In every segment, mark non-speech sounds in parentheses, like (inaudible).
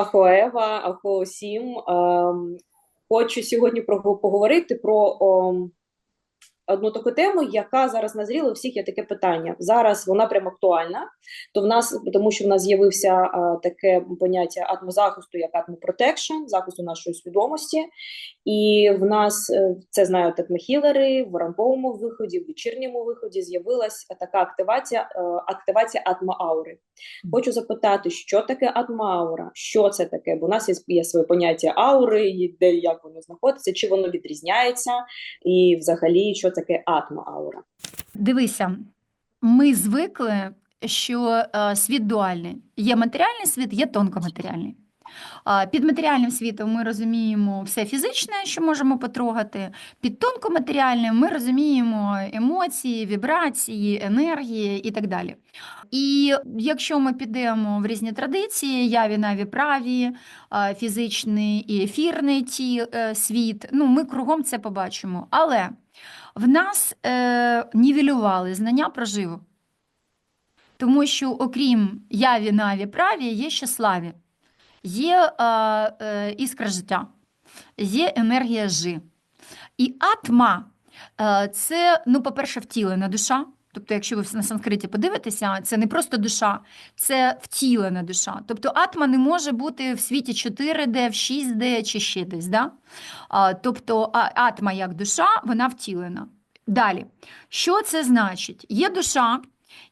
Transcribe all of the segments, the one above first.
Ахоева, Ахо Сім. Ем, Хочу сьогодні поговорити про одну таку тему, яка зараз назріла. У всіх є таке питання. Зараз вона прям актуальна. То в нас, тому що в нас з'явився а, таке поняття атмозахисту, як атмопротекшн, захисту нашої свідомості. І в нас е, це знають атмохілери, в ранковому виході, в вечірньому виході з'явилася така активація, е, активація атмоаури. Хочу запитати, що таке атмоаура? Що це таке? Бо у нас є, є своє поняття аури, де як воно знаходиться, чи воно відрізняється, і взагалі що таке атмоаура? Дивися, ми звикли, що е, світ дуальний. Є матеріальний світ, є тонкоматеріальний. Під матеріальним світом ми розуміємо все фізичне, що можемо потрогати. Під тонкоматеріальним ми розуміємо емоції, вібрації, енергії і так далі. І якщо ми підемо в різні традиції, яві, наві, праві, фізичний і ефірний ті, е, світ, ну, ми кругом це побачимо. Але в нас е, нівелювали знання про живу. Тому що, окрім яві, наві, праві, є ще славі, є е, е, іскра життя, є енергія жи. І атма е, це, ну, по-перше, втілена душа. Тобто, якщо ви на санскриті подивитеся, це не просто душа, це втілена душа. Тобто атма не може бути в світі 4D, в 6D чи ще десь. Да? А, Тобто атма як душа, вона втілена. Далі, що це значить? Є душа,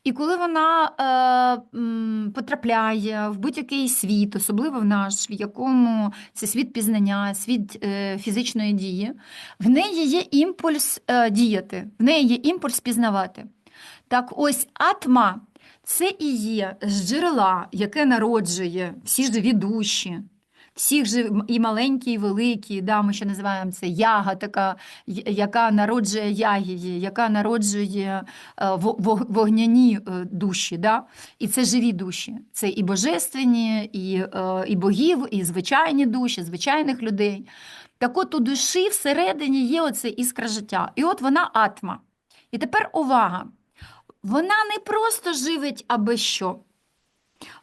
і коли вона е, потрапляє в будь-який світ, особливо в наш, в якому це світ пізнання, світ е, фізичної дії, в неї є імпульс е, діяти, в неї є імпульс пізнавати. Так ось атма це і є з джерела, яке народжує всі живі душі, всіх же і маленькі, і великі, да, ми ще називаємо це яга, така, яка народжує ягії, яка народжує е, во- во- вогняні е, душі. Да? І це живі душі. Це і божественні, і, е, і богів, і звичайні душі, звичайних людей. Так от у душі всередині є оце іскра життя. І от вона атма. І тепер увага. Вона не просто живить аби що.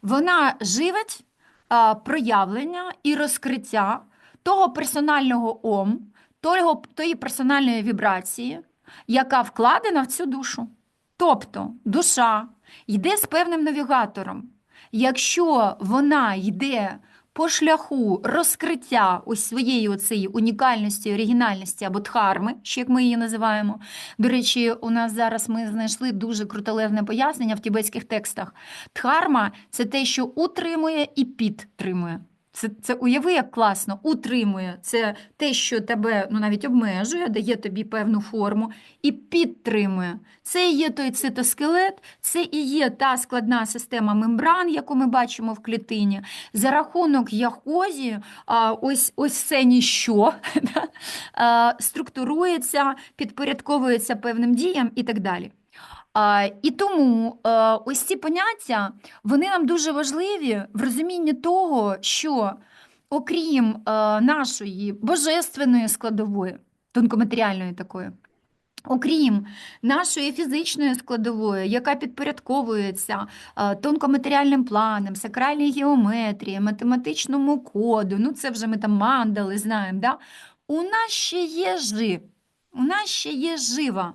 Вона живить а, проявлення і розкриття того персонального ом, того, тої персональної вібрації, яка вкладена в цю душу. Тобто душа йде з певним навігатором. Якщо вона йде по шляху розкриття ось своєї оцієї унікальності, оригінальності або дхарми, ще як ми її називаємо. До речі, у нас зараз ми знайшли дуже крутолевне пояснення в тібетських текстах. Дхарма це те, що утримує і підтримує. Це, це уяви, як класно, утримує. Це те, що тебе ну, навіть обмежує, дає тобі певну форму, і підтримує. Це і є той цитоскелет, це і є та складна система мембран, яку ми бачимо в клітині, за рахунок а, ось, ось це ніщо (laughs) структурується, підпорядковується певним діям і так далі. І тому е, ось ці поняття вони нам дуже важливі в розумінні того, що окрім е, нашої божественної складової, тонкоматеріальної такої, окрім нашої фізичної складової, яка підпорядковується е, тонкоматеріальним планам, сакральній геометрії, математичному коду, ну це вже ми там мандали знаємо, да? у нас ще є жив, у нас ще є жива.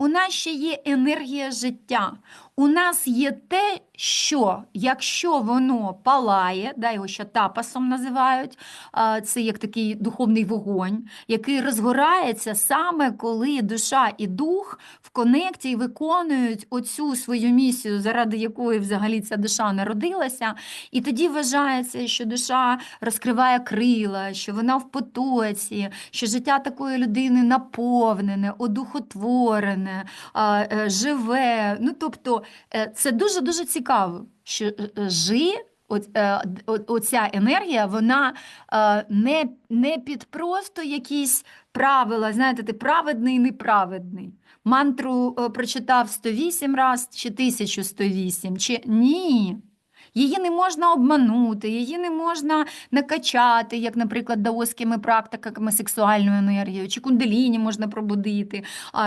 У нас ще є енергія життя. У нас є те, що якщо воно палає, да, його ще тапасом називають, це як такий духовний вогонь, який розгорається саме коли душа і дух в конекті виконують оцю свою місію, заради якої взагалі ця душа народилася. І тоді вважається, що душа розкриває крила, що вона в потоці, що життя такої людини наповнене, одухотворене, е, живе. Ну, тобто, е, це дуже-дуже цікаво, що е, е, жи, оця енергія, вона не, не під просто якісь правила, знаєте, ти праведний, неправедний. Мантру прочитав 108 раз чи 1108, чи ні. Її не можна обманути, її не можна накачати, як, наприклад, даоськими практиками сексуальною енергією, чи кунделіні можна пробудити,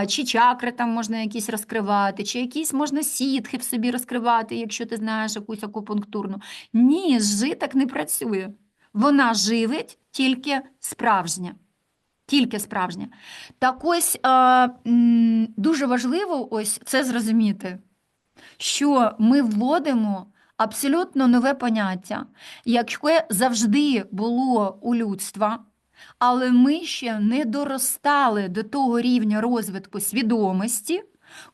чи чакри там можна якісь розкривати, чи якісь можна сітхи в собі розкривати, якщо ти знаєш якусь акупунктурну. Ні, жи так не працює. Вона живить тільки справжнє. Тільки справжнє. Так ось е, дуже важливо ось це зрозуміти, що ми вводимо абсолютно нове поняття, яке завжди було у людства, але ми ще не доростали до того рівня розвитку свідомості,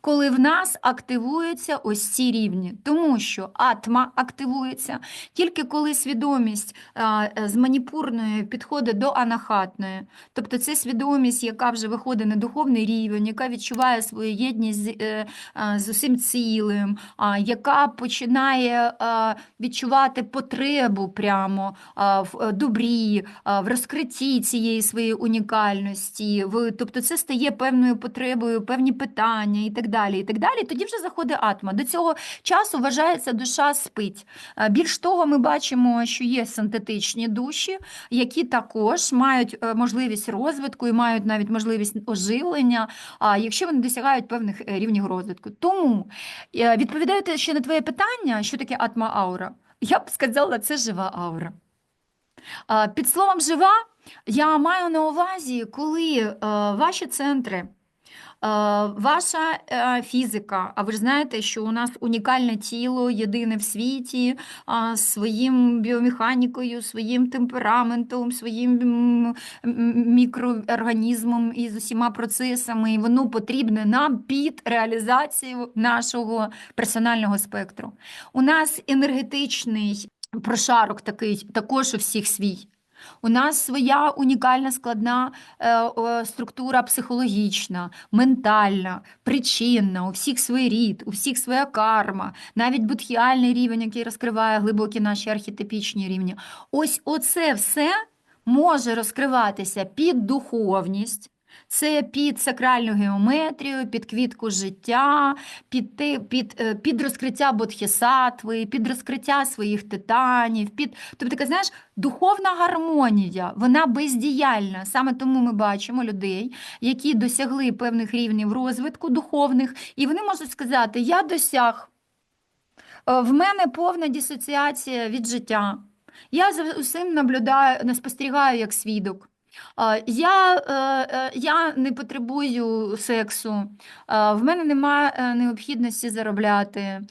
коли в нас активуються ось ці рівні. Тому що атма активується тільки коли свідомість е, з маніпурної підходить до анахатної. Тобто це свідомість, яка вже виходить на духовний рівень, яка відчуває свою єдність з, е, з усім цілим, яка починає відчувати потребу прямо в е, добрі, в розкритті цієї своєї унікальності. Тобто це стає певною потребою, певні питання і так далі. І так далі. Тоді вже заходить атма. До цього часу вважається, душа спить. Більш того, ми бачимо, що є синтетичні душі, які також мають е, можливість розвитку і мають навіть можливість оживлення, якщо вони досягають певних е, рівнів розвитку. Тому е, відповідаючи ще на твоє питання, що таке атма-аура, я б сказала, це жива аура. Під словом жива я маю на увазі, коли е, ваші центри, е, ваша е, фізика, а ви ж знаєте, що у нас унікальне тіло, єдине в світі, своїм біомеханікою, своїм темпераментом, своїм мікроорганізмом і з усіма процесами, і воно потрібне нам під реалізацію нашого персонального спектру. У нас енергетичний прошарок такий також у всіх свій. У нас своя унікальна складна е, структура психологічна, ментальна, причинна, у всіх свій рід, у всіх своя карма, навіть будхіальний рівень, який розкриває глибокі наші архетипічні рівні. Ось оце все може розкриватися під духовність. Це під сакральну геометрію, під квітку життя, під, під, е, під розкриття бодхісатви, під розкриття своїх титанів, під, тобто, така, знаєш, духовна гармонія, вона бездіяльна. Саме тому ми бачимо людей, які досягли певних рівнів розвитку духовних, і вони можуть сказати: Я досяг, Е, в мене повна дисоціація від життя. Я за усім наблюдаю, спостерігаю як свідок. Я, е, е, я не потребую сексу, в мене немає е, необхідності заробляти.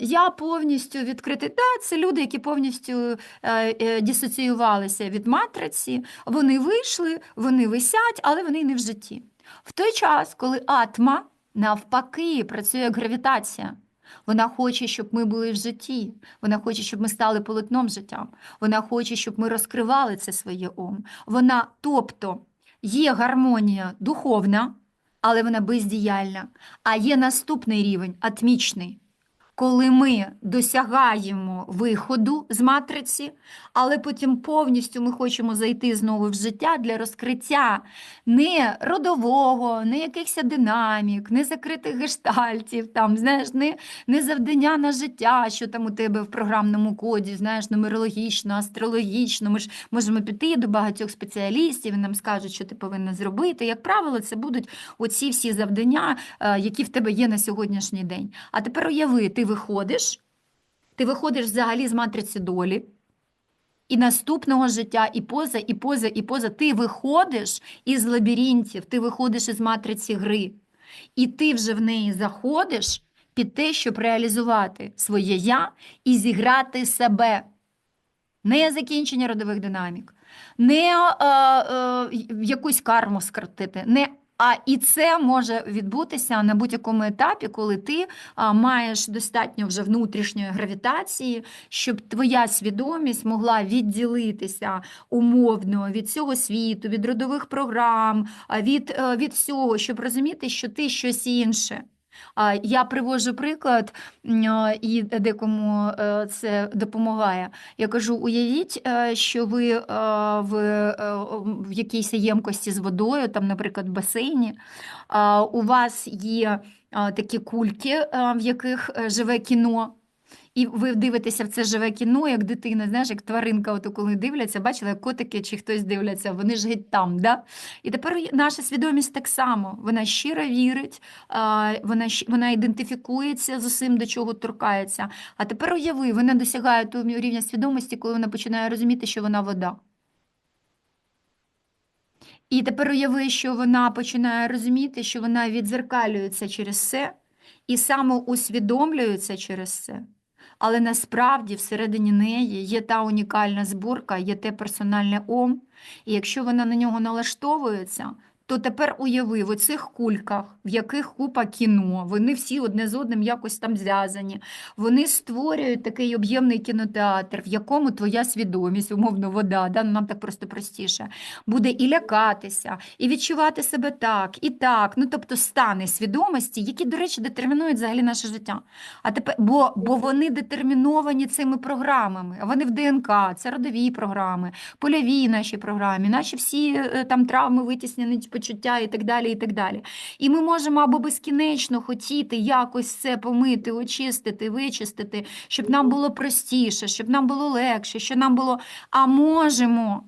Я повністю відкритий. Да, це люди, які повністю дисоціювалися від матриці. Вони вийшли, вони висять, але вони не в житті. В той час, коли атма навпаки працює як гравітація. Вона хоче, щоб ми були в житті. Вона хоче, щоб ми стали полотном життя. Вона хоче, щоб ми розкривали це своє ум. Вона, тобто, є гармонія духовна, але вона бездіяльна. А є наступний рівень атмічний, коли ми досягаємо виходу з матриці, але потім повністю ми хочемо зайти знову в життя для розкриття не родового, не якихось динамік, не закритих гештальтів, там, знаєш, не, не завдання на життя, що там у тебе в програмному коді, знаєш, нумерологічно, астрологічно. Ми ж можемо піти до багатьох спеціалістів і нам скажуть, що ти повинна зробити. Як правило, це будуть оці всі завдання, е, які в тебе є на сьогоднішній день. А тепер уяви, ти виходиш, ти виходиш взагалі з матриці долі. І наступного життя, і поза, і поза, і поза. Ти виходиш із лабіринтів, ти виходиш із матриці гри, і ти вже в неї заходиш під те, щоб реалізувати своє я і зіграти себе. Не закінчення родових динамік, не е, е, якусь карму скоротити, не а і це може відбутися на будь-якому етапі, коли ти маєш достатньо вже внутрішньої гравітації, щоб твоя свідомість могла відділитися умовно від цього світу, від родових програм, від, е, від всього, щоб розуміти, що ти щось інше. Я привожу приклад, і декому е, це допомагає. Я кажу: уявіть, е, що ви е, в, в якійсь ємкості з водою, там, наприклад, в басейні, у вас є такі кульки, в яких живе кіно. І ви дивитеся в це живе кіно, як дитина, знаєш, як тваринка, ото коли дивляться, бачила, як котики чи хтось дивляться, вони ж геть там. Да? І тепер наша свідомість так само. Вона щиро вірить, вона, вона ідентифікується з усім, до чого торкається. А тепер уяви, вона досягає того рівня свідомості, коли вона починає розуміти, що вона вода. І тепер уяви, що вона починає розуміти, що вона відзеркалюється через це і самоусвідомлюється через це. Але насправді всередині неї є та унікальна зборка, є те персональне ом. І якщо вона на нього налаштовується, то тепер уяви в оцих кульках, в яких купа кіно, вони всі одне з одним якось там зв'язані. Вони створюють такий об'ємний кінотеатр, в якому твоя свідомість, умовно, вода, да? ну, нам так просто простіше, буде і лякатися, і відчувати себе так, і так. Ну, тобто стани свідомості, які, до речі, детермінують взагалі наше життя. А тепер, бо, бо вони детерміновані цими програмами, вони в ДНК, це родові програми, польові наші програми, наші всі е, там травми, витіснені почуття і так далі. І так далі. І ми можемо або безкінечно хотіти якось це помити, очистити, вичистити, щоб нам було простіше, щоб нам було легше, щоб нам було. А можемо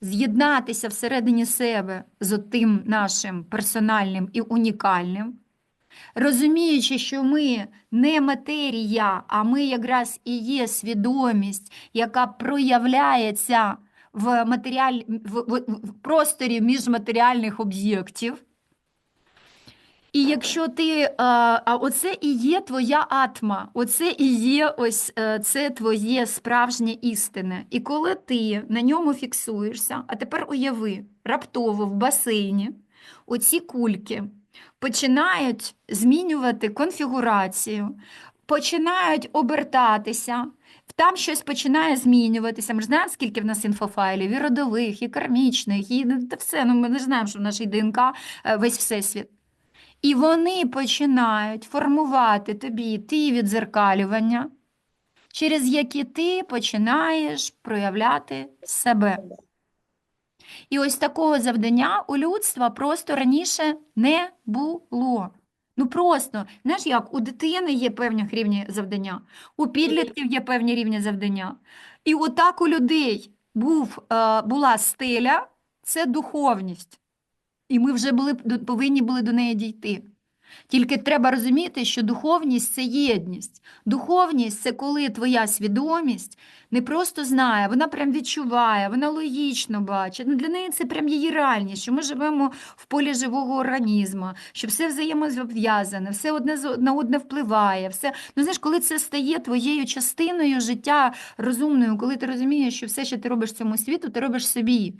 з'єднатися всередині себе з тим нашим персональним і унікальним, розуміючи, що ми не матерія, а ми якраз і є свідомість, яка проявляється в, матеріаль... в, в, просторі міжматеріальних об'єктів. І якщо ти, а, а оце і є твоя атма, оце і є ось е, це твоє справжнє істине. І коли ти на ньому фіксуєшся, а тепер уяви, раптово в басейні оці кульки починають змінювати конфігурацію, починають обертатися, там щось починає змінюватися. Ми ж знаємо, скільки в нас інфофайлів, і родових, і кармічних, і та все. Ну, ми не знаємо, що в нашій ДНК е, весь всесвіт. І вони починають формувати тобі ті відзеркалювання, через які ти починаєш проявляти себе. І ось такого завдання у людства просто раніше не було. Ну просто, знаєш, як у дитини є певні рівні завдання, у підлітків є певні рівні завдання. І отак у людей був, е, була стиля, це духовність. І ми вже були, повинні були до неї дійти. Тільки треба розуміти, що духовність це єдність. Духовність це коли твоя свідомість не просто знає, вона прям відчуває, вона логічно бачить. Ну, для неї це прям її реальність, що ми живемо в полі живого організму, що все взаємозв'язане, все одне на одне впливає. Все... Ну, знаєш, коли це стає твоєю частиною життя розумною, коли ти розумієш, що все, що ти робиш цьому світу, ти робиш собі.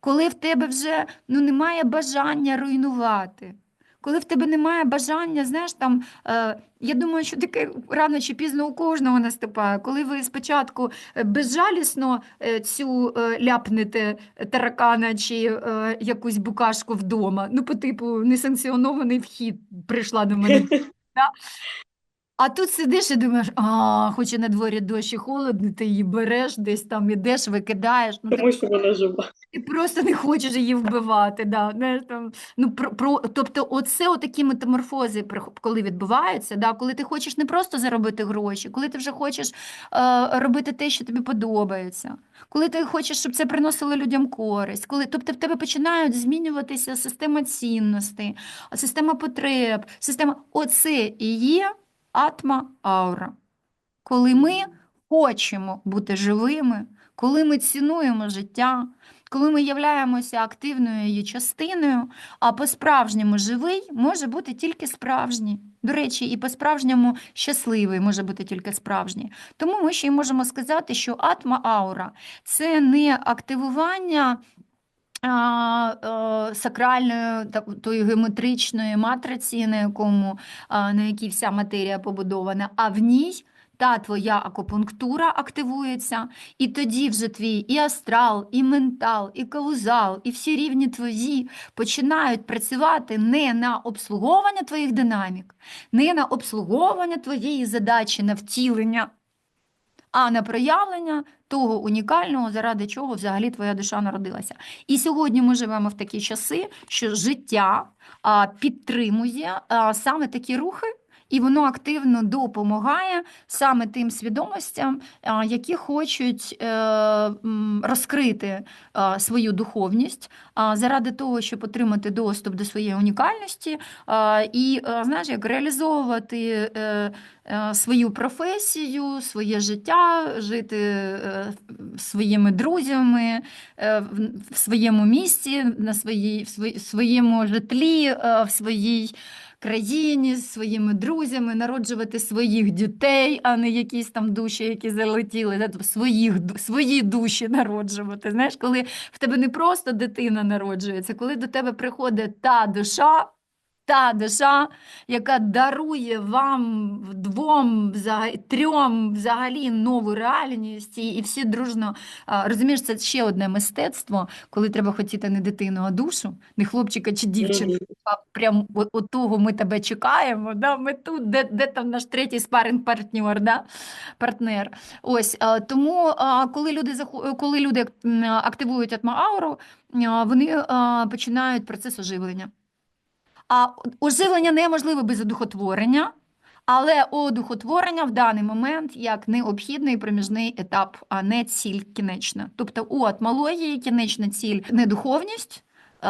Коли в тебе вже ну, немає бажання руйнувати. Коли в тебе немає бажання, знаєш, там, е, я думаю, що таке рано чи пізно у кожного наступає. Коли ви спочатку е, безжалісно е, цю е, ляпнете таракана чи е, якусь букашку вдома, ну, по типу, несанкціонований вхід прийшла до мене. (laughs) да? А тут сидиш і думаєш, а, хоч і на дворі дощ і холодно, ти її береш, десь там ідеш, викидаєш. Ну, Тому що вона жива. ти просто не хочеш її вбивати. Да. Знаєш, там, ну, про, про, тобто, оце отакі метаморфози, коли відбуваються, да, коли ти хочеш не просто заробити гроші, коли ти вже хочеш е, робити те, що тобі подобається, коли ти хочеш, щоб це приносило людям користь, коли, тобто в тебе починають змінюватися система цінностей, система потреб, система. Оце і є атма аура. Коли ми хочемо бути живими, коли ми цінуємо життя, коли ми являємося активною її частиною, а по-справжньому живий може бути тільки справжній. До речі, і по-справжньому щасливий може бути тільки справжній. Тому ми ще й можемо сказати, що атма аура це не активування. Е, Сакральної тої геометричної матриці, на якому на якій вся матерія побудована, а в ній та твоя акупунктура активується, і тоді вже твій і астрал, і ментал, і каузал, і всі рівні твої починають працювати не на обслуговування твоїх динамік, не на обслуговування твоєї задачі на втілення, а на проявлення того унікального, заради чого взагалі твоя душа народилася. І сьогодні ми живемо в такі часи, що життя підтримує саме такі рухи. І воно активно допомагає саме тим свідомостям, які хочуть е, розкрити свою духовність заради того, щоб отримати доступ до своєї унікальності і е, знаєш, як реалізовувати е, е, свою професію, своє життя, жити е, своїми друзями е, в своєму місті, на своїй, в своєму житлі, е, в своїй країні з своїми друзями, народжувати своїх дітей, а не якісь там душі, які залетіли, тобто своїх, свої душі народжувати. Знаєш, коли в тебе не просто дитина народжується, коли до тебе приходить та душа, та душа, яка дарує вам двом, трьом взагалі нову реальність, і, всі дружно розумієш, це ще одне мистецтво, коли треба хотіти не дитину, а душу, не хлопчика чи дівчинку. Мгм. А прям отого ми тебе чекаємо. Да? Ми тут, де, де там наш третій спаринг партнер, да? партнер. Ось тому, коли люди коли люди активують атмаауру, а, вони починають процес оживлення. А оживлення неможливе без одухотворення, але одухотворення в даний момент як необхідний проміжний етап, а не ціль кінечна. Тобто у атмології кінечна ціль не духовність, е,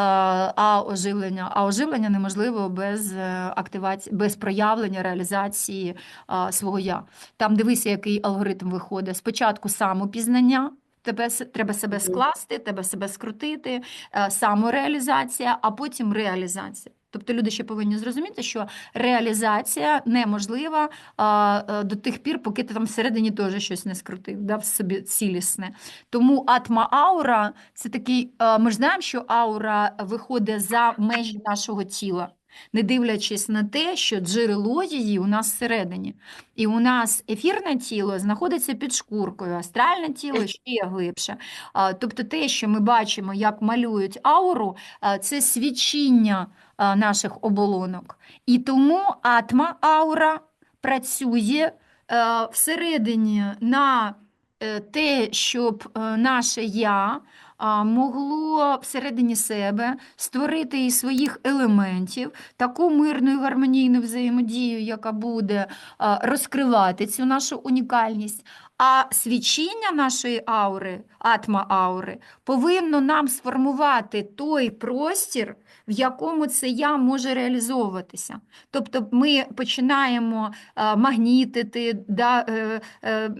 а оживлення. А оживлення неможливо без е, активації, без проявлення реалізації е, свого я. Там дивися, який алгоритм виходить. Спочатку самопізнання. Тебе треба себе скласти, тебе себе скрутити, самореалізація, а потім реалізація. Тобто люди ще повинні зрозуміти, що реалізація неможлива е, до тих пір, поки ти там всередині теж щось не скрутив, да, в собі цілісне. Тому атма-аура це такий, е, ми ж знаємо, що аура виходить за межі нашого тіла. Не дивлячись на те, що джерело її у нас всередині. І у нас ефірне тіло знаходиться під шкуркою, астральне тіло ще глибше. Тобто те, що ми бачимо, як малюють ауру, це свідчення наших оболонок. І тому атма-аура працює е, всередині на е, те, щоб е, наше я могло всередині себе створити із своїх елементів таку мирну і гармонійну взаємодію, яка буде розкривати цю нашу унікальність. А свічіння нашої аури, атма-аури, повинно нам сформувати той простір, в якому це я може реалізовуватися. Тобто ми починаємо магнітити да, е, е, е,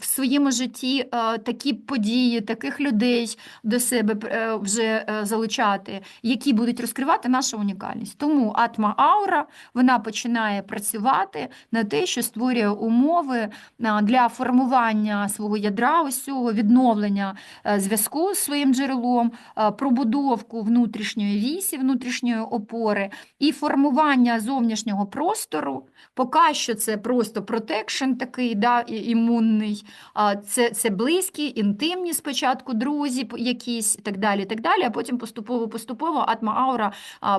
в своєму житті е, такі події, таких людей до себе е, вже е, залучати, які будуть розкривати нашу унікальність. Тому атма-аура вона починає працювати на те, що створює умови для формування свого ядра, ось цього відновлення е, зв'язку з своїм джерелом, е, пробудовку внутрішньої вісі, внутрішньої опори і формування зовнішнього простору. Поки що це просто протекшн такий, да, імунний, це, це близькі, інтимні спочатку, друзі якісь і так далі, так далі, а потім поступово-поступово атма-аура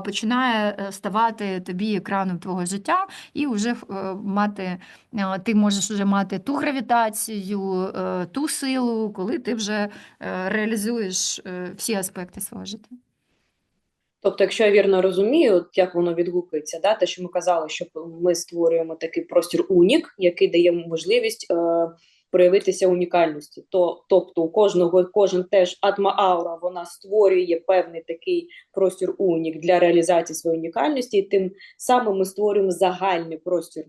починає е, ставати тобі екраном твого життя, і вже е, мати, ти можеш вже мати ту гравітацію, е, ту силу, коли ти вже реалізуєш всі аспекти свого життя. Тобто, якщо я вірно розумію, як воно відгукується, да, те, що ми казали, що ми створюємо такий простір унік, який дає можливість е, проявитися унікальності. То, тобто, у кожного кожен теж атма-аура, вона створює певний такий простір унік для реалізації своєї унікальності, і тим самим ми створюємо загальний простір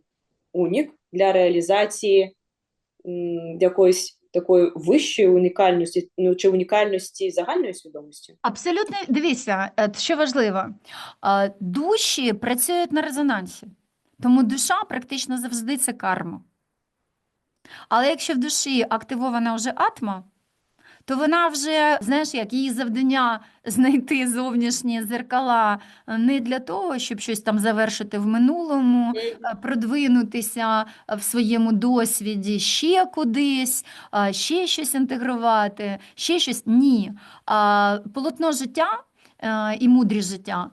унік для реалізації м, якоїсь такої вищої унікальності, ну чи унікальності загальної свідомості. Абсолютно, дивіться, е, що важливо, е, душі працюють на резонансі, тому душа практично завжди це карма. Але якщо в душі активована вже атма, то вона вже, знаєш, як її завдання (laughs) знайти зовнішні зеркала е, не для того, щоб щось там завершити в минулому, е, продвинутися е, в своєму досвіді ще кудись, ще щось інтегрувати, ще щось. Ні. Полотно життя. І мудрість життя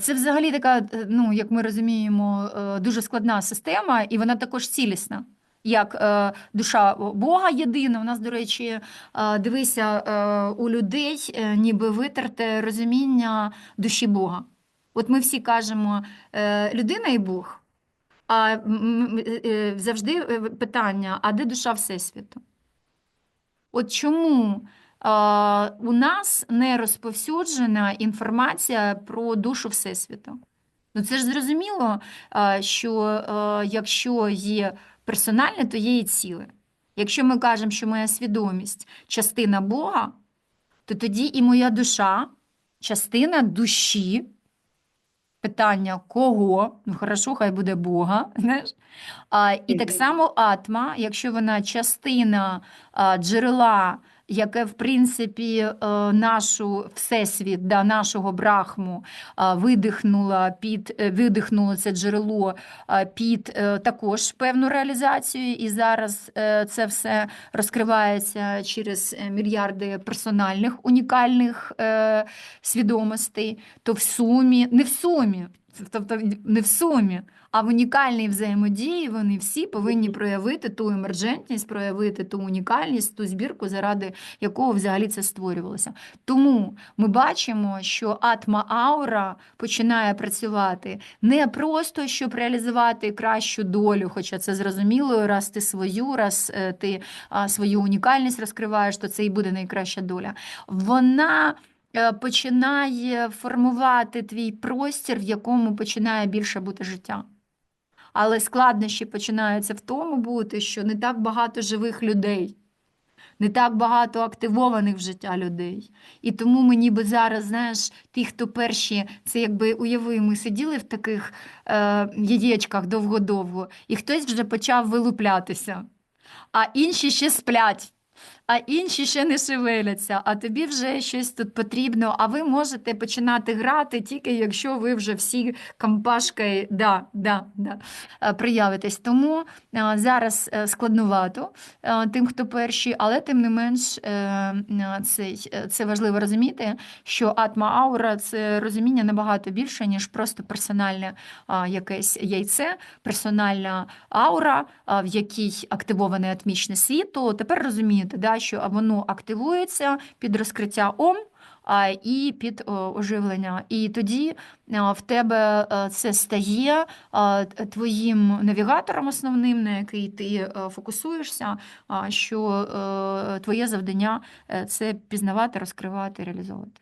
це взагалі така, ну як ми розуміємо, дуже складна система, і вона також цілісна. Як е, душа Бога єдина, у нас, до речі, е, дивися, е, у людей е, ніби витерте розуміння душі Бога. От ми всі кажемо е, людина і Бог. А е, е, завжди е, питання: а де душа Всесвіту? От чому а, у нас не розповсюджена інформація про душу Всесвіту? Ну це ж зрозуміло, що якщо є персональне, твоєї ціли. Якщо ми кажемо, що моя свідомість частина Бога, то тоді і моя душа, частина душі, питання кого, ну хорошо, хай буде Бога, (laughs) знаєш. А, і так само атма, якщо вона частина а, джерела, яке, в принципі, е, нашу всесвіт, да, нашого брахму а, видихнула під, е, видихнуло це джерело під е, також певну реалізацію, і зараз е, це все розкривається через е, мільярди персональних унікальних е, свідомостей, то в сумі, не в сумі, тобто не в сумі, а в унікальній взаємодії вони всі повинні проявити ту емерджентність, проявити ту унікальність, ту збірку, заради якого взагалі це створювалося. Тому ми бачимо, що атма аура починає працювати не просто щоб реалізувати кращу долю, хоча це зрозуміло, раз ти свою, раз е, ти свою унікальність розкриваєш, то це і буде найкраща доля. Вона починає формувати твій простір, в якому починає більше бути життя. Але складнощі починаються в тому бути, що не так багато живих людей, не так багато активованих в життя людей. І тому ми ніби зараз, знаєш, ті, хто перші, це якби уяви, ми сиділи в таких е, яєчках довго-довго, і хтось вже почав вилуплятися, а інші ще сплять. А інші ще не шевеляться, а тобі вже щось тут потрібно. А ви можете починати грати тільки якщо ви вже всі компашкою да, да, да, е, проявитесь. Тому е, зараз е, складновато е, тим, хто перші, але тим не менш е, е, цей, е, це важливо розуміти, що атма аура це розуміння набагато більше, ніж просто персональне якесь яйце, персональна аура, в якій активований атмічний світ, то тепер розумієте, да, що воно активується під розкриття ом. І під оживлення. І тоді в тебе е, це стає твоїм навігатором основним, на який ти е, фокусуєшся, що е, твоє завдання е, це пізнавати, розкривати, реалізовувати.